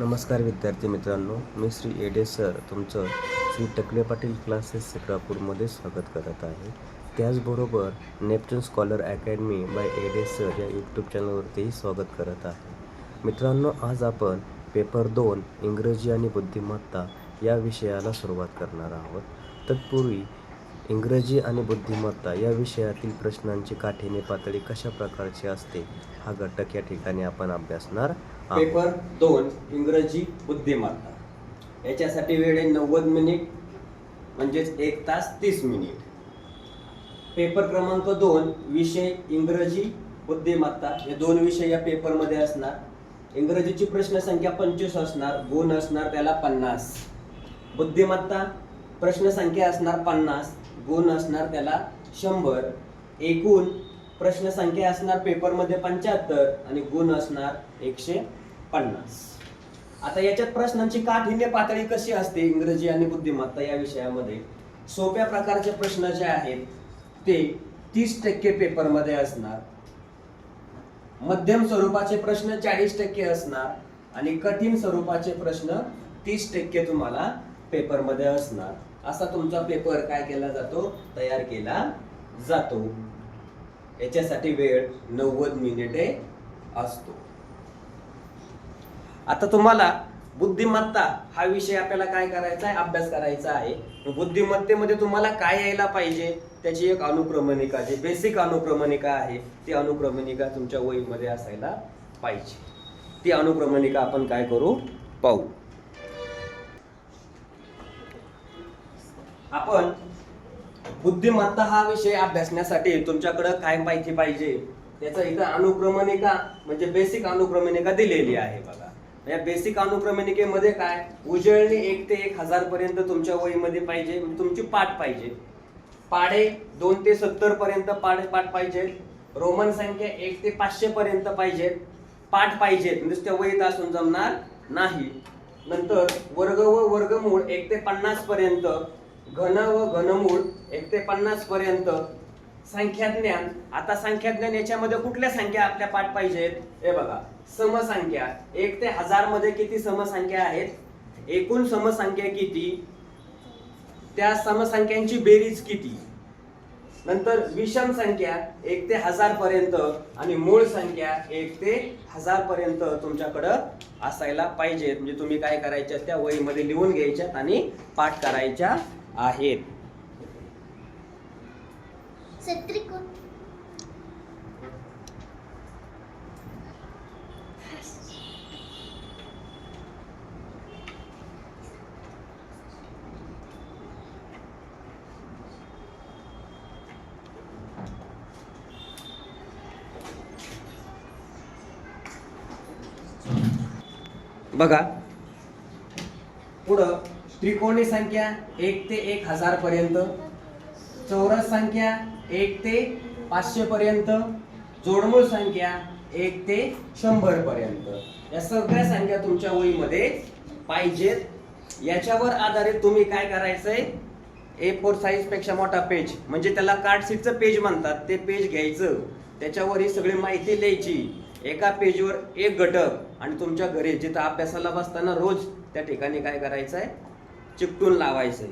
नमस्कार विद्यार्थी मित्रांनो मी श्री एडे सर तुमचं श्री टकले पाटील क्लासेस सिक्रापूरमध्ये स्वागत करत आहे. त्याचबरोबर Neptune Scholar Academy by Ade sir या यूट्यूब चॅनलवरतीही स्वागत करत आहे. मित्रांनो आज आपण पेपर दोन इंग्रजी आणि बुद्धिमत्ता या विषयाला सुरुवात करणार आहोत. तत्पूर्वी इंग्रजी आणि बुद्धिमत्ता या विषयातील प्रश्नांची काठीने पातळी कशा प्रकारची असते हा घटक या ठिकाणी आपण अभ्यासणार पेपर दोन इंग्रजी बुद्धिमत्ता याच्यासाठी वेळ आहे नव्वद मिनिट म्हणजेच एक तास तीस मिनिट. पेपर क्रमांक दोन विषय इंग्रजी बुद्धिमत्ता हे दोन विषय या पेपरमध्ये असणार. इंग्रजीची प्रश्नसंख्या पंचवीस असणार गुण असणार त्याला पन्नास. बुद्धिमत्ता प्रश्नसंख्या असणार पन्नास गुण असणार त्याला शंभर. एकूण प्रश्नसंख्या असणार पेपरमध्ये पंच्याहत्तर आणि गुण असणार एकशे पन्नास. आता याच्यात प्रश्नांची काठिण्य पातळी कशी असते इंग्रजी आणि बुद्धिमत्ता या विषयामध्ये? सोप्या प्रकारचे प्रश्न जे आहेत ते तीस टक्के पेपरमध्ये असणार. मध्यम स्वरूपाचे प्रश्न चाळीस टक्के असणार आणि कठीण स्वरूपाचे प्रश्न तीस टक्के तुम्हाला पेपरमध्ये असणार. असा तुमचा पेपर काय केला जातो? तयार केला जातो. याच्यासाठी वेळ नव्वद मिनिटे असतो. आता तुम्हाला बुद्धिमत्ता हा विषय आपल्याला काय करायचा आहे? अभ्यास करायचा आहे. बुद्धिमत्तेमध्ये तुम्हाला काय यायला पाहिजे? त्याची एक अनुक्रमणिका जे बेसिक अनुक्रमणिका आहे ती अनुक्रमणिका तुमच्या वहीमध्ये असायला पाहिजे. ती अनुक्रमणिका आपण काय करू? पाहू. आपण बुद्धिमत्ता हा विषय अभ्यासण्यासाठी तुमच्याकडं काय माहिती पाहिजे? त्याचं इथं अनुक्रमणिका म्हणजे बेसिक अनुक्रमणिका दिलेली आहे बघा. या बेसिक अनुक्रमणिकेमध्ये काय? उजळणी एक ते एक हजार पर्यंत तुमच्या वहीमध्ये पाहिजे म्हणजे तुमची पाठ पाहिजे. पाडे दोन ते सत्तर पर्यंत पाडे पाठ पाहिजे. रोमन संख्या एक ते पाचशे पर्यंत पाहिजेत पाठ पाहिजेत नुसत्या वहीत असून जमणार नाही. नंतर वर्ग व वर्गमूळ एक ते पन्नास पर्यंत घन व घनमूळ एक ते पन्नास पर्यंत. संख्याज्ञान आता संख्याज्ञान याच्यामध्ये कुठल्या संख्या आपल्या पाठ पाहिजेत? हे बघा. समसंख्या. एक ते हजारमध्ये किती समसंख्या आहेत? एकूण समसंख्या किती? त्या समसंख्यांची बेरीज किती? नंतर विषम संख्या एक ते हजार पर्यंत आणि मूळ संख्या एक ते हजार पर्यंत तुमच्याकडं असायला पाहिजेत म्हणजे तुम्ही काय करायच्या त्या वहीमध्ये लिहून घ्यायच्यात आणि पाठ करायच्या आहेत. बघा. पुढं त्रिकोणी संख्या एक ते एक हजार पर्यंत चौरस संख्या एक ते पाचशे पर्यंत जोडमूळ संख्या एक ते शंभर पर्यंत. या सगळ्या संख्या तुमच्या वहीमध्ये पाहिजेत. याच्यावर आधारित तुम्ही काय करायचंय? ए फोर साईजपेक्षा मोठा पेज म्हणजे त्याला कार्डशीटचं पेज म्हणतात. ते पेज घ्यायचं. त्याच्यावर ही सगळी माहिती लिहायची. एका पेजवर एक घटक. आणि तुमच्या घरी जिथं अभ्यासाला बसताना रोज त्या ठिकाणी काय करायचं आहे चिकटून लावायचंय.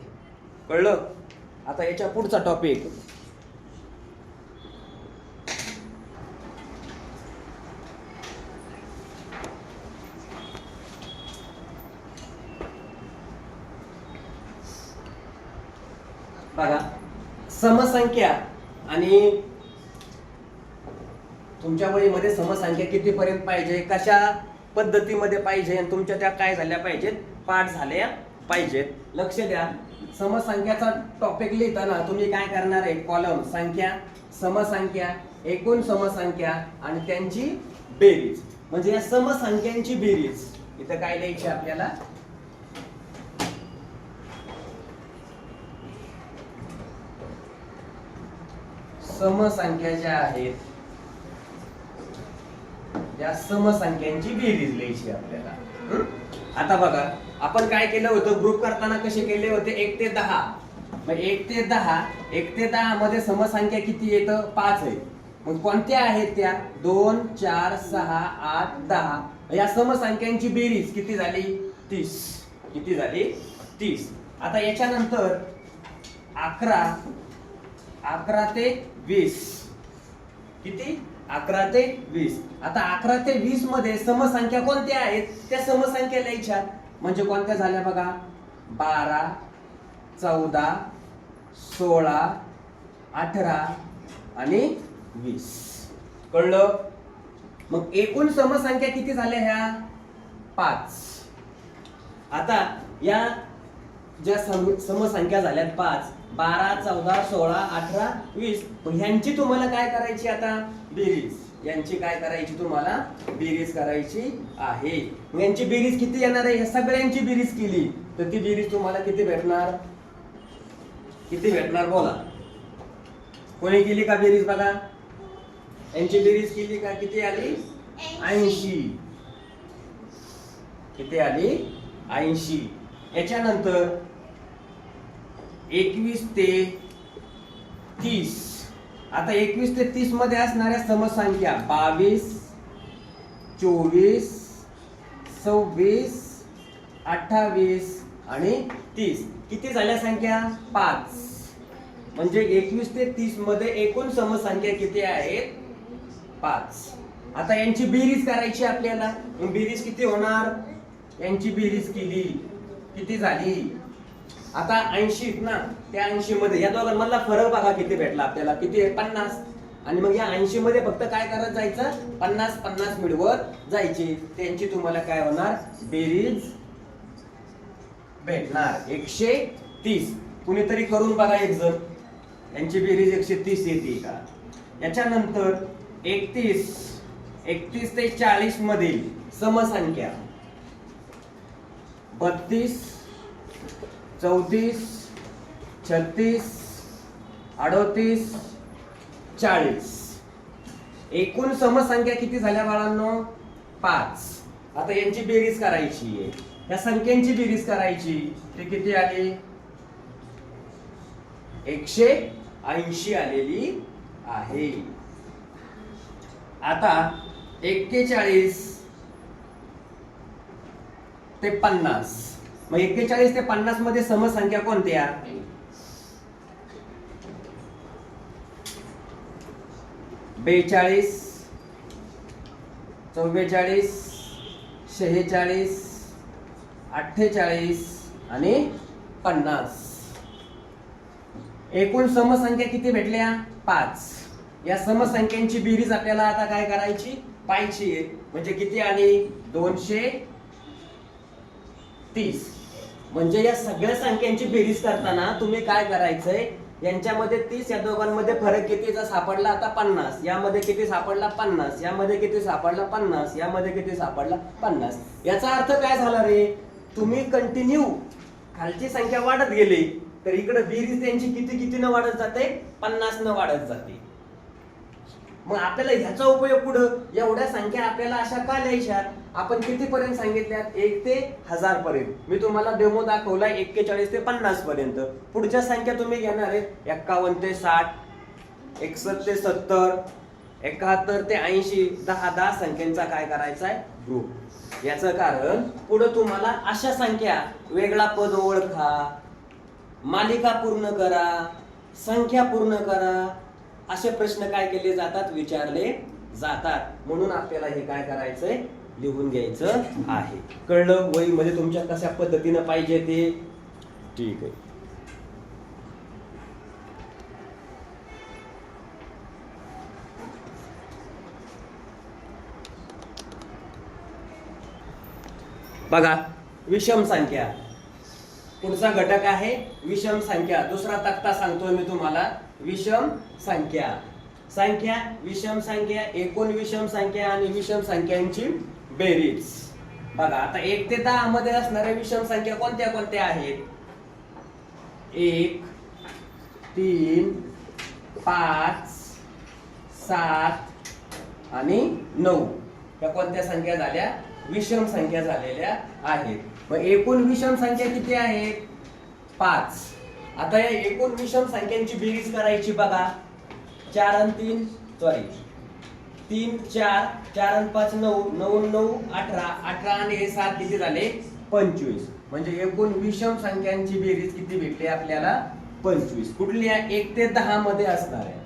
कळलं? आता याच्या पुढचा टॉपिक बघा समसंख्या आणि तुमच्या वळीमध्ये समसंख्या कितीपर्यंत पाहिजे? कशा पद्धतीमध्ये पाहिजे आणि तुमच्या त्या काय झाल्या पाहिजेत? पाठ झाल्या पाहिजेत. लक्ष द्या. समसंख्याचा टॉपिक लिहिताना तुम्ही काय करणार आहे? कॉलम संख्या समसंख्या एकूण समसंख्या आणि त्यांची बेरीज. म्हणजे या समसंख्यांची बेरीज. इथं काय लिहायची आपल्याला? समसंख्या ज्या आहेत या समसंख्यांची बेरीज लिहायची आपल्याला. आता बघा आपण काय केलं होतं? ग्रुप करताना कसे केले होते? एक ते दहा. मग एक ते दहा एक ते दहा मध्ये समसंख्या किती येतं? पाच आहे. मग कोणत्या आहेत त्या? दोन चार सहा आठ दहा. या समसंख्यांची बेरीज किती झाली? तीस. किती झाली? तीस. आता याच्यानंतर अकरा अकरा ते वीस. किती? अकरा ते वीस. आता अकरा ते वीसमध्ये समसंख्या कोणत्या आहेत? त्या समसंख्या लिहायच्या म्हणजे कोणत्या झाल्या बघा? बारा चौदा सोळा अठरा आणि वीस. कळलं? मग एकूण समसंख्या किती झाल्या ह्या? पाच. आता या ज्या सम समसंख्या झाल्यात पाच बारा चौदा सोळा अठरा वीस मग ह्यांची तुम्हाला काय करायची आता? बेरीज. यांची काय करायची तुम्हाला? बेरीज करायची आहे. मग यांची बेरीज किती येणार आहे? या सगळ्यांची बेरीज केली. तर ती बेरीज तुम्हाला किती भेटणार? किती भेटणार? बोला. कोणी केली का बेरीज बघा? यांची बेरीज केली का? किती आली? ऐंशी. किती आली? ऐंशी. याच्यानंतर एकवीस ते तीस. आता एकवीस ते तीसमध्ये असणाऱ्या समसंख्या बावीस चोवीस सव्वीस अठ्ठावीस आणि तीस. किती झाल्या संख्या? पाच. म्हणजे एकवीस ते तीसमध्ये एकूण समसंख्या किती आहेत? पाच. आता यांची बेरीज करायची आपल्याला. बेरीज किती होणार? यांची बेरीज केली. किती झाली? आता ऐंशी ना त्या ऐंशी मध्ये या दोघांमधला फरक बघा किती भेटला आपल्याला. किती आहे? पन्नास. आणि मग या ऐंशी मध्ये फक्त काय करत जायचं? पन्नास पन्नास मिळवत जायची. त्यांची तुम्हाला काय होणार? बेरीज भेटणार. एकशे तीस. कुणीतरी करून बघा एक जण. यांची बेरीज एकशे तीस येते का? याच्यानंतर एकतीस. एकतीस ते चाळीस मधील समसंख्या. बत्तीस. चौतीस छत्तीस अडतीस चाळीस. एकूण समसंख्या किती झाल्या बाळांनो? पाच. आता यांची बेरीज करायची आहे. या संख्यांची बेरीज करायची. ते किती आली? एकशे ऐंशी आलेली आहे. आता एक्केचाळीस ते पन्नास. मग एक्केचाळीस ते पन्नासमध्ये समसंख्या कोणत्या बेचाळीस चव्वेचाळीस शेहेचाळीस अठ्ठेचाळीस आणि पन्नास. एकूण समसंख्या किती भेटल्या? पाच. या समसंख्यांची बेरीज आपल्याला आता काय करायची? पाहिजे म्हणजे किती आली दोनशे तीस. म्हणजे या सगळ्या संख्यांची बेरीज करताना तुम्ही काय करायचंय? यांच्यामध्ये तीस या दोघांमध्ये फरक कितीचा सापडला आता पन्नास यामध्ये किती सापडला पन्नास यामध्ये किती सापडला पन्नास यामध्ये किती सापडला पन्नास. याचा अर्थ काय झाला रे? तुम्ही कंटिन्यू खालची संख्या वाढत गेली तर इकडे बेरीज त्यांची किती किती न वाढत जाते? पन्नास न वाढत जाते. मग आपल्याला ह्याचा उपयोग पुढं एवढ्या संख्या आपल्याला अशा का लिहायच्या? आपण कितीपर्यंत सांगितल्यात? एक ते हजार पर्यंत मी तुम्हाला डेमो दाखवला एक्केचाळीस ते पन्नास पर्यंत पुढच्या संख्या तुम्ही घेणार आहेत एक्कावन्न ते साठ एकसष्ट ते सत्तर एकाहत्तर ते ऐंशी. दहा दहा संख्यांचा काय करायचा आहे ग्रुप याचं कारण पुढे तुम्हाला अशा संख्या. वेगळा पद ओळखा मालिका पूर्ण करा संख्या पूर्ण करा. असे प्रश्न काय केले जातात? विचारले जातात. म्हणून आपल्याला हे काय करायचंय? लिहून घ्यायचं आहे. कळलं? वहीमध्ये तुमच्या कशा पद्धतीनं पाहिजे ते? ठीक आहे. बघा विषम संख्या. पुढचा घटक आहे विषम संख्या. दुसरा तक्ता सांगतोय मी तुम्हाला. विषम संख्या. संख्या विषम संख्या एकूण विषम संख्या आणि विषम संख्यांची बेरीज. बघा आता एक ते दहा मध्ये असणाऱ्या विषम संख्या कोणत्या कोणत्या आहेत? एक तीन पाच सात आणि नऊ. या कोणत्या संख्या झाल्या? विषम संख्या झालेल्या आहेत. मग एकूण विषम संख्या किती आहेत पाच. आता या एकूण विषम संख्यांची बेरीज करायची बघा. चार आणि तीन सॉरी तीन चार चार आणि पाच नऊ नऊ नऊ अठरा अठरा आणि हे सात किती झाले? पंचवीस. म्हणजे एकूण विषम संख्यांची बेरीज किती भेटली आपल्याला? पंचवीस. कुठल्या एक ते दहा मध्ये असणार आहे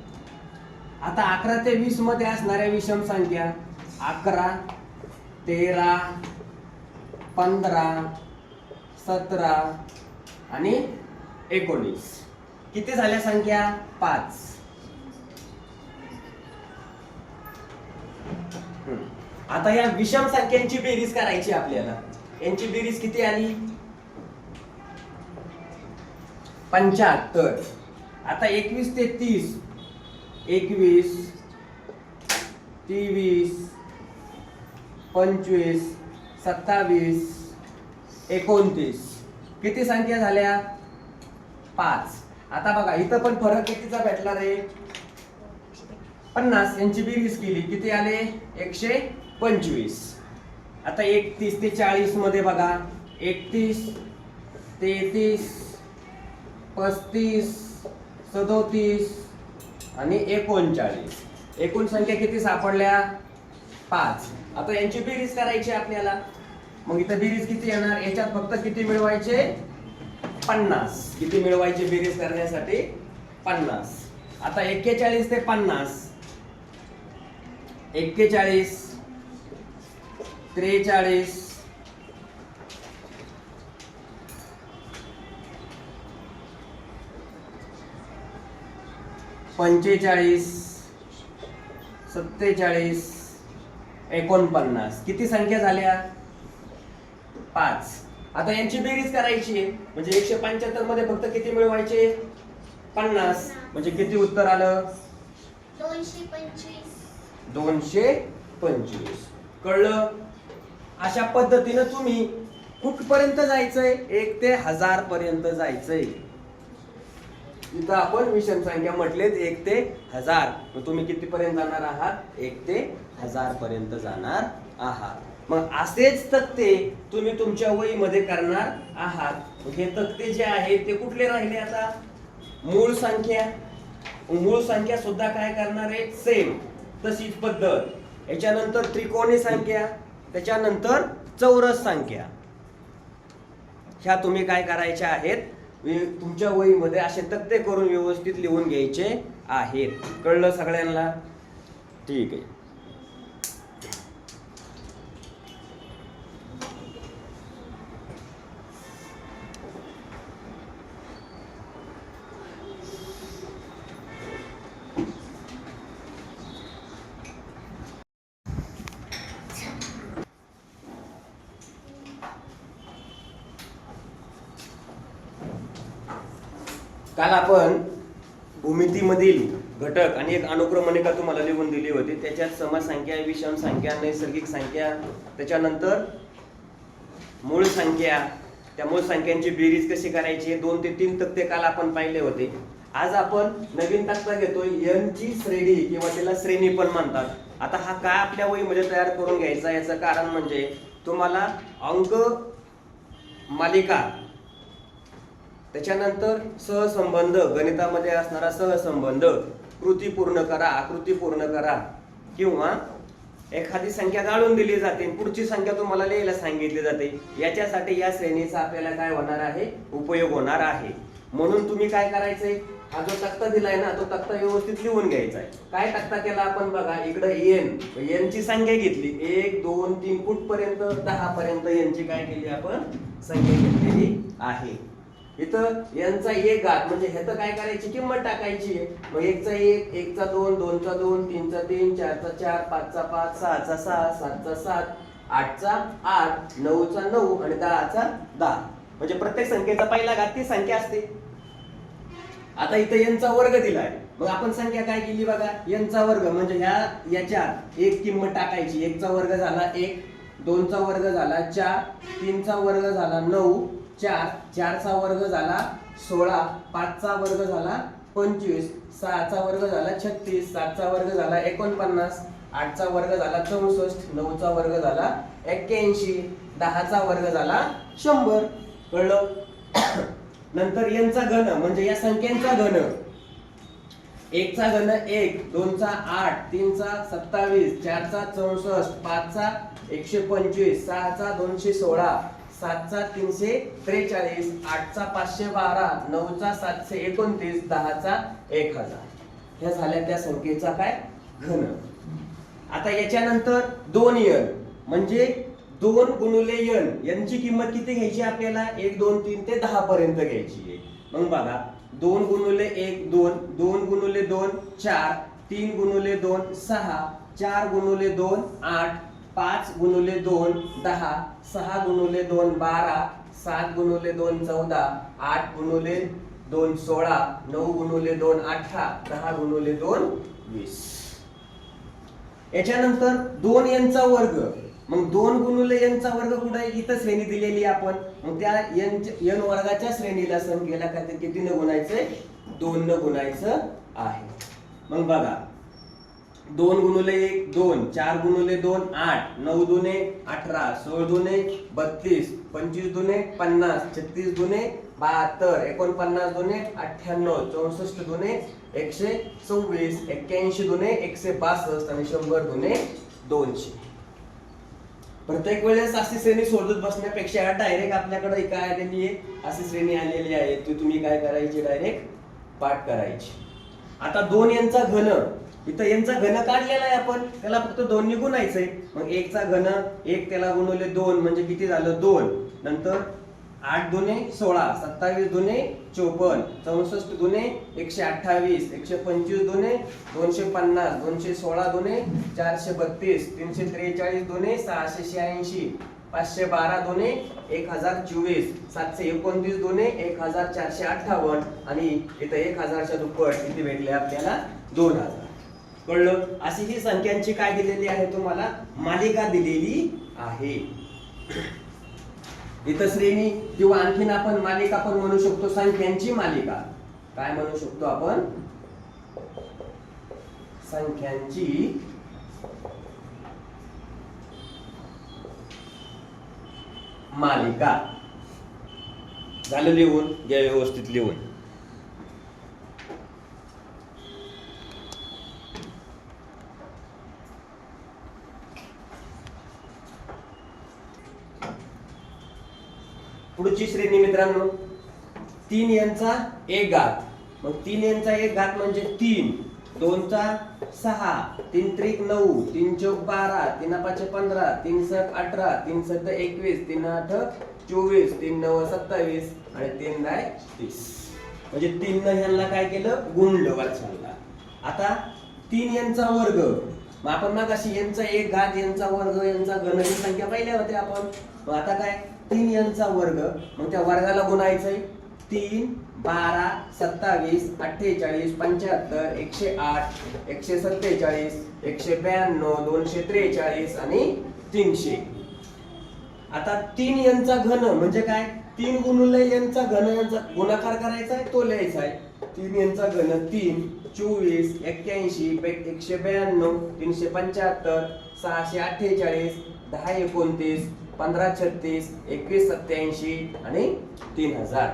आता अकरा ते वीसमध्ये असणाऱ्या विषम संख्या? अकरा तेरा पंधरा सतरा आणि एकोणीस. किती झाल्या संख्या? पाच. आता या विषम संख्यांची बेरीज करायची आपल्याला. यांची बेरीज किती आली? पंच्याहत्तर. आता एकवीस ते तीस. एकवीस तेवीस पंचवीस सत्तावीस एकोणतीस. किती संख्या झाल्या? पाच. आता बघा इथं पण फरक कितीचा भेटला रे पन्नास यांची बेरीज केली. किती आले? एकशे पंचवीस. आता एकतीस ते चाळीसमध्ये बघा. एकतीस तेहतीस पस्तीस सदोतीस आणि एकोणचाळीस. एकूण संख्या किती सापडल्या? पाच. आता यांची बेरीज करायची आपल्याला. मग इथं बेरीज किती येणार? याच्यात फक्त किती मिळवायचे? पन्नास. किती मिळवायचे बेरीज करण्यासाठी? पन्नास. आता एक्केचाळीस ते पन्नास. एक्केचाळीस त्रेचाळीस पंचेचाळीस सत्तेचाळीस एकोणपन्नास. किती संख्या झाल्या? पाच. आता यांची बेरीज करायची आहे. म्हणजे एकशे पंच्याहत्तरमध्ये फक्त किती मिळवायचे? पन्नास. म्हणजे किती उत्तर आलं? दोनशे पंचवीस. दोनशे पंचवीस. कळलं? अशा पद्धतीनं तुम्ही कुठपर्यंत जायचंय? एक ते हजार पर्यंत जायचंय. इथं आपण विषम संख्या म्हटलेत एक ते हजार. मग तुम्ही किती पर्यंत जाणार आहात? एक ते हजार पर्यंत जाणार आहात. मग असेच तक्ते तुम्ही तुमच्या वहीमध्ये करणार आहात. हे तक्ते जे आहेत ते कुठले राहिले आता? मूळ संख्या. मूळ संख्या सुद्धा काय करणार आहे? सेम तशीच पद्धत. याच्यानंतर त्रिकोणी संख्या त्याच्यानंतर चौरस संख्या. ह्या तुम्ही काय करायच्या आहेत? तुमच्या वहीमध्ये असे तक्ते करून व्यवस्थित लिहून घ्यायचे आहेत. कळलं सगळ्यांना? ठीक आहे काल आपण भूमितीमधील घटक आणि एक अनुक्रमणिका तुम्हाला लिहून दिली होती. त्याच्यात समसंख्या विषम संख्या नैसर्गिक संख्या त्याच्यानंतर मूळ संख्या. त्या मूळ संख्यांची बेरीज कशी करायची? दोन ते तीन तक्ते काल आपण पाहिले होते. आज आपण नवीन तक्ता घेतोय. N ची श्रेणी किंवा त्याला श्रेणी पण म्हणतात. आता हा का आपल्या वहीमध्ये तयार करून घ्यायचा? याचं कारण म्हणजे तुम्हाला अंक मालिका त्याच्यानंतर सहसंबंध गणितामध्ये असणारा सहसंबंध कृती पूर्ण करा आकृती पूर्ण करा. किंवा एखादी संख्या गाळून दिली जाते. पुढची संख्या तुम्हाला लिहायला सांगितली जाते. याच्यासाठी या श्रेणीचा आपल्याला काय होणार आहे? उपयोग होणार आहे. म्हणून तुम्ही काय करायचंय? हा जो तक्ता दिलाय ना तो तक्ता व्यवस्थित लिहून घ्यायचा आहे काय तक्ता केला आपण बघा? इकडे एन एनची संख्या घेतली. एक दोन तीन कुठपर्यंत? दहा पर्यंत यांची काय केली आपण? संख्या घेतलेली आहे. इथं यांचा एक घात म्हणजे ह्याचं काय करायची? किंमत टाकायची. मग एकचा एक एकचा दोन दोनचा दोन तीनचा तीन चारचा चार पाचचा पाच सहाचा सहा सातचा सात आठचा आठ नऊचा नऊ आणि दहाचा दहा. म्हणजे प्रत्येक संख्येचा पहिला घात ती संख्या असते. आता इथं यांचा वर्ग दिलाय. मग आपण संख्या काय केली बघा? यांचा वर्ग म्हणजे ह्या याच्या एक किंमत टाकायची. एकचा वर्ग झाला एक दोनचा वर्ग झाला चार तीनचा वर्ग झाला नऊ चार चारचा वर्ग झाला सोळा पाचचा वर्ग झाला पंचवीस सहाचा वर्ग झाला छत्तीस सातचा वर्ग झाला एकोणपन्नास आठचा वर्ग झाला चौसष्ट नऊचा वर्ग झाला एक्क्याऐंशी दहाचा वर्ग झाला शंभर. कळलं? नंतर यांचा घन म्हणजे या संख्यांचा घन. एकचा घन एक दोनचा आठ तीनचा सत्तावीस चारचा चौसष्ट पाचचा एकशे पंचवीस सहाचा दोनशे सोळा. सातचा तीनशे त्रेचाळीस आठचा पाचशे बारा नऊचा सातशे एकोणतीस दहाचा एक हजार. ह्या झाल्या त्या संख्येचा काय? घन. आता याच्यानंतर दोन यन म्हणजे दोन गुणुले यन यांची किंमत किती घ्यायची आपल्याला? एक दोन तीन ते दहा पर्यंत घ्यायची आहे. मग बघा दोन गुणुले एक दोन दोन गुणुले दोन चार तीन गुणुले दोन सहा चार गुणुले दोन आठ पाच गुणुले दोन दहा सहा गुणुले दोन बारा सात गुणुले दोन चौदा आठ गुणुले दोन सोळा नऊ गुणुले दोन अठरा दहा गुणुले दोन वीस. याच्यानंतर दोन यांचा वर्ग. मग दोन गुणुले यांचा वर्ग कुठे आहे? इथं श्रेणी दिलेली आपण. मग त्या यन वर्गाच्या श्रेणीला सण काय ते कितीनं गुणायचंय? दोन न गुणायचं आहे. मग बघा. दोन गुणुले एक दोन. चार गुणुले दोन आठ. नऊ दुने अठरा. सोळ दुने बत्तीस. पंचवीस दुने पन्नास. छत्तीस दुने बहात्तर. एकोणपन्नास दुने अठ्ठ्याण्णव. चौसष्ट दुने एकशे सव्वीस. एक्क्याऐंशी दुने एकशे बासष्ट आणि शंभर दुने दोनशे. प्रत्येक वेळेस अशी श्रेणी शोधत बसण्यापेक्षा डायरेक्ट आपल्याकडे काय आलेली आहे अशी श्रेणी आलेली आहे. ती तुम्ही काय करायची? डायरेक्ट पाठ करायची. आता दोन यांचा घन. इथं यांचा घन काढलेला आहे आपण. त्याला फक्त दोन ने गुणायचंय. मग एकचा घन एक त्याला गुणवले दोन म्हणजे किती झालं दोन. नंतर आठ दुने सोळा सत्तावीस दुने चोपन्न चौसष्ट दुने एकशे अठ्ठावीस एकशे पंचवीस दुने दोनशे पन्नास दोनशे सोळा दुने चारशे बत्तीस तीनशे त्रेचाळीस दुने सहाशे शहाऐंशी पाचशे बारा दोने एक हजार चोवीस सातशे एकोणतीस दोने एक हजार चारशे अठ्ठावन्न आणि इथं एक हजारच्या दुप्पट किती भेटले आपल्याला? दोन हजार. कळलं? अशी ही संख्यांची काय दिलेली आहे तुम्हाला? मालिका दिलेली आहे. इथं श्रेणी किंवा आणखीन आपण मालिका पण म्हणू शकतो संख्यांची मालिका. काय म्हणू शकतो आपण? संख्यांची मालिका. झालं लिहून? घ्या व्यवस्थित लिहून. पुढची श्रेणी मित्रांनो. तीन यांचा एक घात. मग तीन यांचा एक घात म्हणजे तीन. दोनचा सहा. तीन त्रिक नऊ. तीन चौक बारा. तीन पाचशे पंधरा. तीन सत अठरा. तीन सत्त एकवीस. तीन आठ चोवीस. तीन नऊ सत्तावीस. आणि तीन नाय तीस. म्हणजे तीन न ह्यांना काय केलं? गुणलं वाचवला आता तीन यांचा वर्ग. मग आपण मग अशी यांचा एक घात यांचा वर्ग यांचा घन ही संख्या पाहिल्या होत्या आपण. मग आता काय? तीन यांचा वर्ग. मग त्या वर्गाला गुणायचंय तीन बारा सत्तावीस अठ्ठेचाळीस पंच्याहत्तर एकशे आठ एकशे सत्तेचाळीस एकशे ब्याण्णव दोनशे त्रेचाळीस आणि तीनशे. आता तीन यांचा घन म्हणजे काय? तीन गुणुले यांचा घन यांचा गुणाकार करायचा आहे तो लिहायचा आहे तीन यांचा घन तीन चोवीस एक्क्याऐंशी एकशे ब्याण्णव तीनशे पंच्याहत्तर सहाशे अठ्ठेचाळीस दहा एकोणतीस पंधरा छत्तीस एकवीस सत्याऐंशी आणि तीन हजार.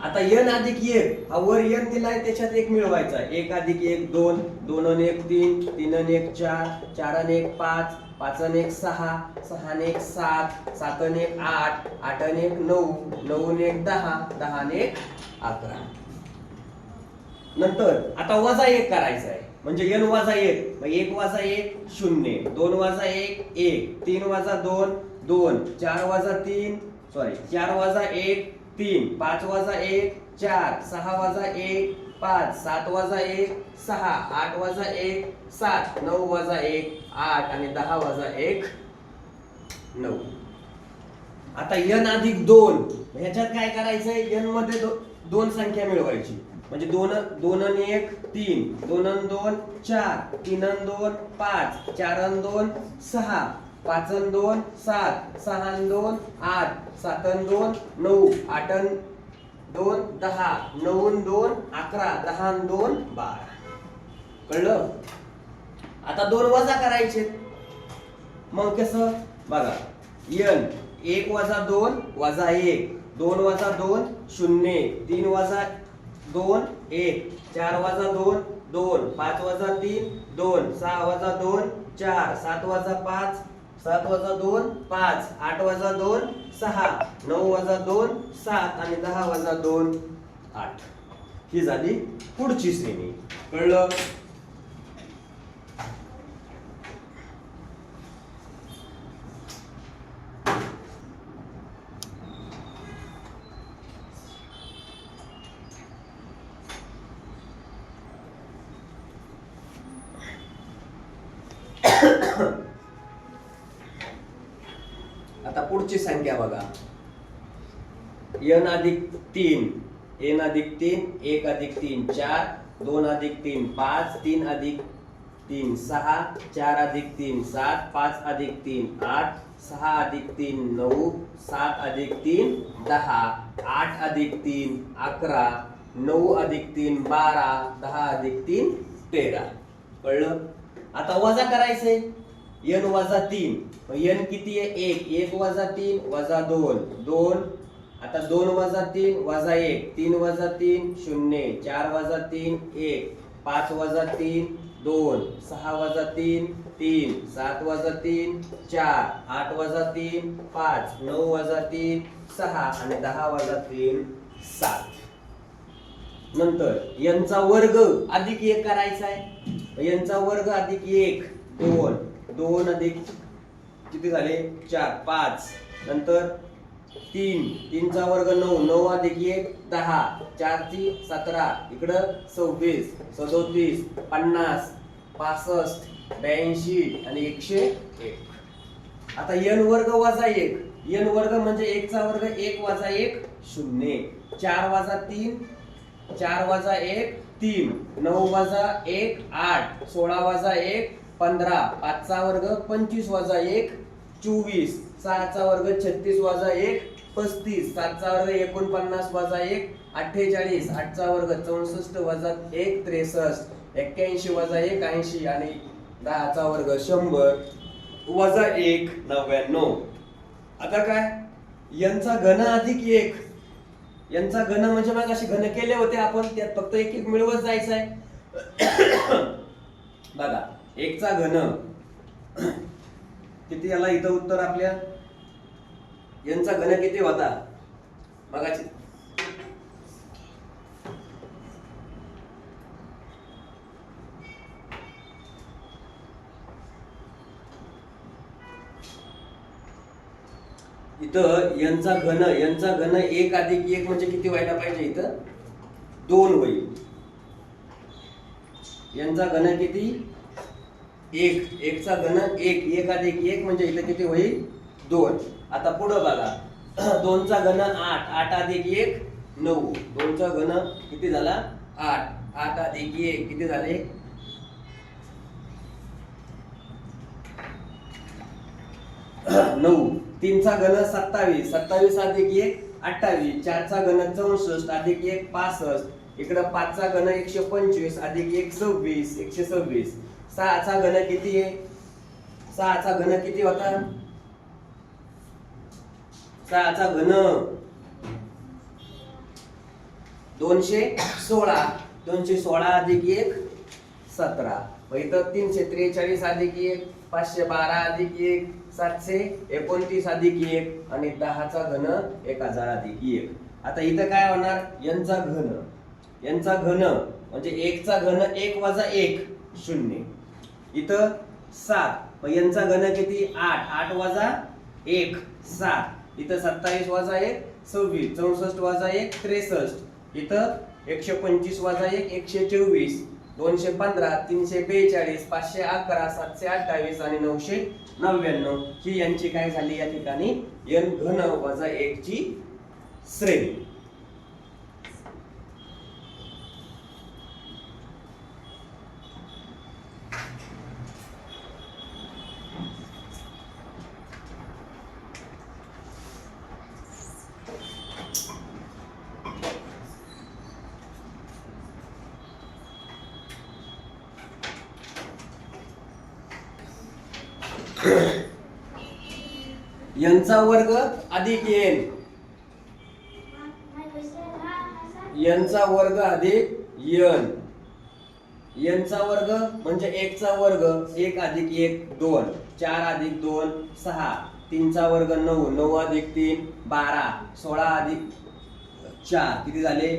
आता यन अधिक एक हा वर यन दिलाय त्याच्यात एक मिळवायचा. एक अधिक एक दोन दोन आणि एक तीन तीन आणि एक चार चार आणि एक पाच पाच आणि एक सहा सहा आणि एक सात सात आणि एक आठ आठ आणि एक नऊ नऊ आणि एक दहा दहा आणि एक अकरा. नंतर आता वजा एक करायचा आहे म्हणजे एन वाजा एक. मग एक वाजा एक शून्य. दोन वाजा एक एक. तीन वाजा दोन दोन. चार वाजा तीन सॉरी चार वाजा एक तीन. पाच वाजा एक चार. सहा वाजा एक पाच. सात वाजा एक सहा. आठ वाजा एक सात. नऊ वाजा एक आठ. आणि दहा वाजा एक नऊ. आता यन अधिक दोन. ह्याच्यात काय करायचंय? यनमध्ये दो, दोन संख्या मिळवायची. म्हणजे दोन दोन आणि एक तीन. दोन आणि दोन चार. तीन आणि दोन पाच. चार आणि दोन सहा. पाच आणि दोन सात. सहा आणि दोन आठ. सात आणि दोन नऊ. आठ आणि दोन दहा. नऊ दोन अकरा. दहा आणि दोन बारा. कळलं? आता दोन वजा करायचे. मग कसं? बघा. यन. एक वजा दोन वजा एक. दोन वजा दोन शून्य. तीन वजा दोन एक. चार वाजा दोन दोन. पाच वाजा तीन दोन. सहा वाजा दोन चार. सात वाजा पाच सात वाजा दोन पाच. आठ वाजा दोन सहा. नऊ वाजा दोन सात. आणि दहा वाजा दोन आठ. ही झाली पुढची श्रेणी. कळलं आता पुढची संख्या बघा एन अधिक तीन एन अधिक तीन एक अधिक तीन चार दोन अधिक तीन पाच तीन अधिक तीन सहा चार अधिक तीन सात पाच अधिक तीन आठ सहा अधिक तीन नऊ सात अधिक तीन दहा आठ अधिक तीन अकरा नऊ अधिक तीन बारा दहा अधिक तीन तेरा कळलं आता वजा करायचे एन वजा तीन एन किती आहे एक एक वजा तीन वजा दोन दोन आता दोन वजा तीन वजा एक. तीन वजा तीन शून्य. चार वजा तीन एक. पाच वजा तीन दोन. सहा वजा तीन तीन. सात वजा तीन चार. आठ वजा तीन पाच. नऊ वजा तीन सहा. आणि दहा वजा तीन सात. नंतर यांचा वर्ग अधिक एक करायचा आहे. यांचा वर्ग अधिक एक. दोन. दोन अधिक किती झाले? चार. पाच. नंतर तीन. तीनचा वर्ग नऊ. नऊ अधिक एक दहा. चार ती सतरा. इकडं सव्वीस. सदोतीस. पन्नास. पासष्ट. ब्याऐंशी. आणि एकशे एक. आता एन वर्ग वजा एक. एन वर्ग म्हणजे एकचा वर्ग एक वजा एक शून्य चार वजा तीन. चार वजा एक तीन. नऊ वजा एक आठ. सोळा वजा एक पंधरा. पाचचा वर्ग पंचवीस वजा एक चोवीस. सातचा वर्ग छत्तीस वाजा एक पस्तीस. सातचा वर्ग एकोणपन्नास वाजा एक अठ्ठेचाळीस. आठचा वर्ग चौसष्ट वजा एक त्रेसष्ट. एक्क्याऐंशी वजा एक ऐंशी आणि दहाचा वर्ग शंभर वजा एक नव्याण्णव. आता काय? यांचा घन अधिक एक. यांचा घन म्हणजे मग असे घन केले होते आपण त्यात फक्त एक एक मिळवत जायचं आहे बघा एकचा घन. किती याला इथं उत्तर आपल्या? यांचा घन किती होता? मगाची इथं यांचा घन यांचा घन एक अधिक एक म्हणजे किती व्हायला पाहिजे इथं? दोन होईल. यांचा घन किती? एक एकचा घन एक एक अधिक एक म्हणजे इथे किती होईल? दोन. आता पुढं बघा. दोनचा घन आठ आठ अधिक एक नऊ. दोनचा घन किती झाला? आठ. आठ अधिक एक किती झाले? नऊ. तीनचा घन सत्तावीस. सत्तावीस अधिक एक अठ्ठावीस. चारचा घन चौसष्ट अधिक एक पासष्ट. इकडं पाचचा घन एकशे पंचवीस अधिक एक सव्वीस. एकशे सव्वीस. सहाचा घन किती आहे? सहाचा घन किती होता? सहाचा घन. दोनशे सोळा. दोनशे सोळा अधिक एक सतरा. इथं तीनशे त्रेचाळीस अधिक एक पाचशे बारा अधिक एक सातशे एकोणतीस अधिक एक आणि दहाचा घन एक हजार अधिक एक. आता इथं काय होणार? यांचा घन. यांचा घन म्हणजे एकचा घन एक वजा एक शून्य. इथं सात. यांचा घन किती? आठ. आठ वजा एक. सात. इथं सत्तावीस वजा एक सव्वीस. चौसष्ट वजा एक त्रेसष्ट. इथं एकशे पंचवीस वजा एक एकशे चोवीस. दोनशे पंधरा तीनशे बेचाळीस पाचशे अकरा सातशे अठ्ठावीस आणि नऊशे नव्याण्णव. ही यांची काय झाली या ठिकाणी? एन घन वजा एक ची श्रेणी यांचा वर्ग अधिक एन यांचा वर्ग अधिक यन. यांचा वर्ग म्हणजे एकचा वर्ग एक अधिक एक दोन. चार अधिक दोन सहा. तीनचा वर्ग नऊ नऊ अधिक तीन बारा. सोळा अधिक चार किती झाले?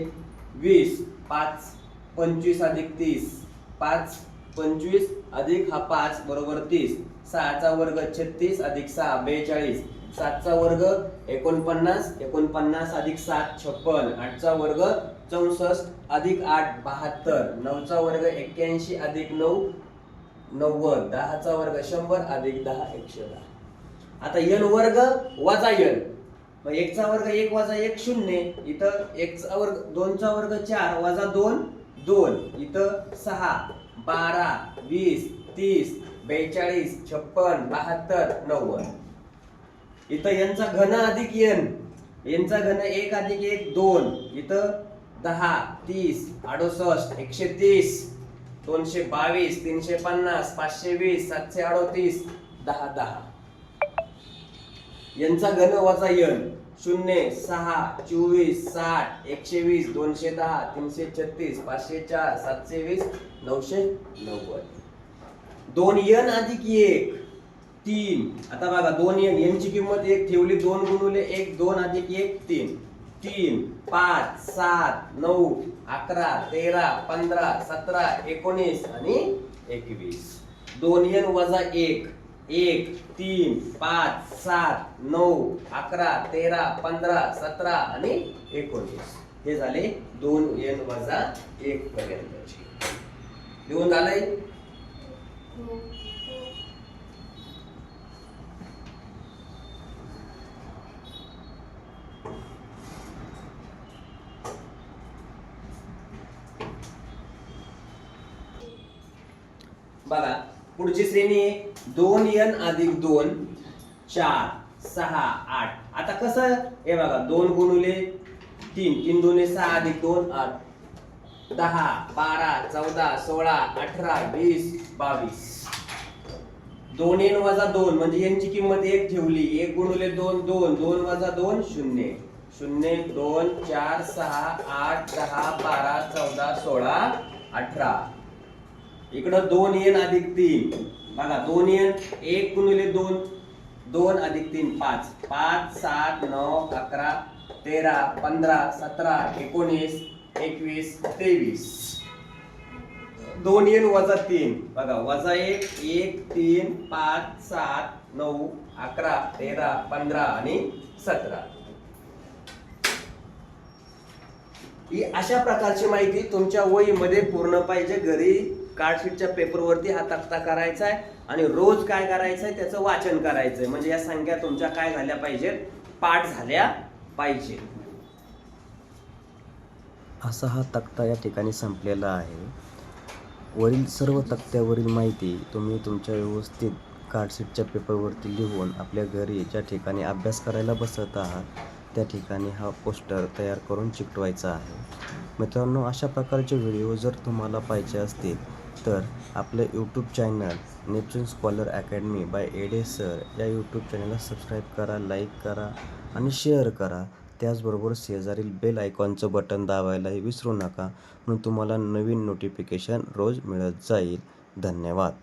वीस. पाच पंचवीस अधिक तीस. पाच पंचवीस अधिक हा पाच बरोबर तीस. सहाचा वर्ग छत्तीस अधिक सहा बेचाळीस. सातचा वर्ग एकोणपन्नास एकोणपन्नास अधिक सात छप्पन आठचा वर्ग चौसष्ट अधिक आठ बहात्तर नऊचा वर्ग एक्क्याऐंशी अधिक नऊ नव्वद दहाचा वर्ग शंभर अधिक दहा एकशे दहा. आता यन वर्ग वजा यन मग एकचा वर्ग एक वजा एक शून्य इथं एकचा वर्ग दोनचा वर्ग चार वजा दोन दोन. इथं सहा बारा वीस तीस बेचाळीस छप्पन बहात्तर नव्वद. इथं यांचा घन अधिक एन यांचा घन एक अधिक एक दोन. इथं दहा तीस अडुसष्ट एकशे तीस दोनशे बावीस तीनशे पन्नास पाचशे वीस सातशे अडोतीस दहा दहा. यांचा घन वजा यन शून्य सहा चोवीस साठ एकशे वीस दोनशे दहा तीनशे छत्तीस पाचशे चार सातशे वीस नऊशे नव्वद. दोन यन अधिक एक. तीन. आता बघा दोन यन यांची किंमत एक ठेवली दोन गुणुले एक दोन अधिक एक तीन. तीन पाच सात नऊ अकरा तेरा पंधरा सतरा एकोणीस आणि एकवीस. दोन यन वजा एक. एक तीन पाच सात नऊ अकरा तेरा पंधरा सतरा आणि एकोणीस. हे झाले दोन एन वजा एक पर्यंतचे. लिहून झालंय हो बघा पुढची श्रेणी दोन एन अधिक दोन चार सहा आठ. आता कसं? हे बघा दोन गुणुले तीन. तीन दोन सहा अधिक दोन आठ. दहा बारा चौदा सोळा अठरा वीस बावीस. दोन एन वजा दोन म्हणजे यांची किंमत एक ठेवली. एक गुणुले दोन दोन. दोन वजा दोन शून्य. शून्य दोन चार सहा आठ दहा बारा चौदा सोळा अठरा. इकडं दोन एन अधिक तीन. बघा दोन एन एक गुणिले दोन. दोन अधिक तीन पाच. पाच सात नऊ अकरा तेरा पंधरा सतरा एकोणीस एकवीस तेवीस. दोन एन वजा तीन. बघा वजा एक एक तीन पाच सात नऊ अकरा तेरा पंधरा आणि सतरा. ही अशा प्रकारची माहिती तुमच्या वहीमध्ये पूर्ण पाहिजे. घरी कार्डशीटच्या पेपरवरती हा तक्ता करायचा आहे आणि रोज काय करायचं आहे त्याचं वाचन करायचंय. म्हणजे या संख्या तुमच्या काय झाल्या पाहिजेत पाठ झाल्या पाहिजे. असा हा तक्ता या ठिकाणी संपलेला आहे. वरील सर्व तक्त्यावरील माहिती तुम्ही तुमच्या व्यवस्थित कार्डशीटच्या पेपरवरती लिहून आपल्या घरी ज्या ठिकाणी अभ्यास करायला बसत आहात त्या ठिकाणी हा पोस्टर तयार करून चिकटवायचा आहे. मित्रांनो अशा प्रकारचे व्हिडिओ जर तुम्हाला पाहिजे असतील तर आपलं YouTube channel Neptune Scholar Academy by Ade sir या यूट्यूब चॅनलला सबस्क्राईब करा लाईक करा आणि शेअर करा. त्याचबरोबर शेजारील बेल आयकॉनचं बटन दाबायलाही विसरू नका. म्हणून तुम्हाला नवीन नोटिफिकेशन रोज मिळत जाईल. धन्यवाद.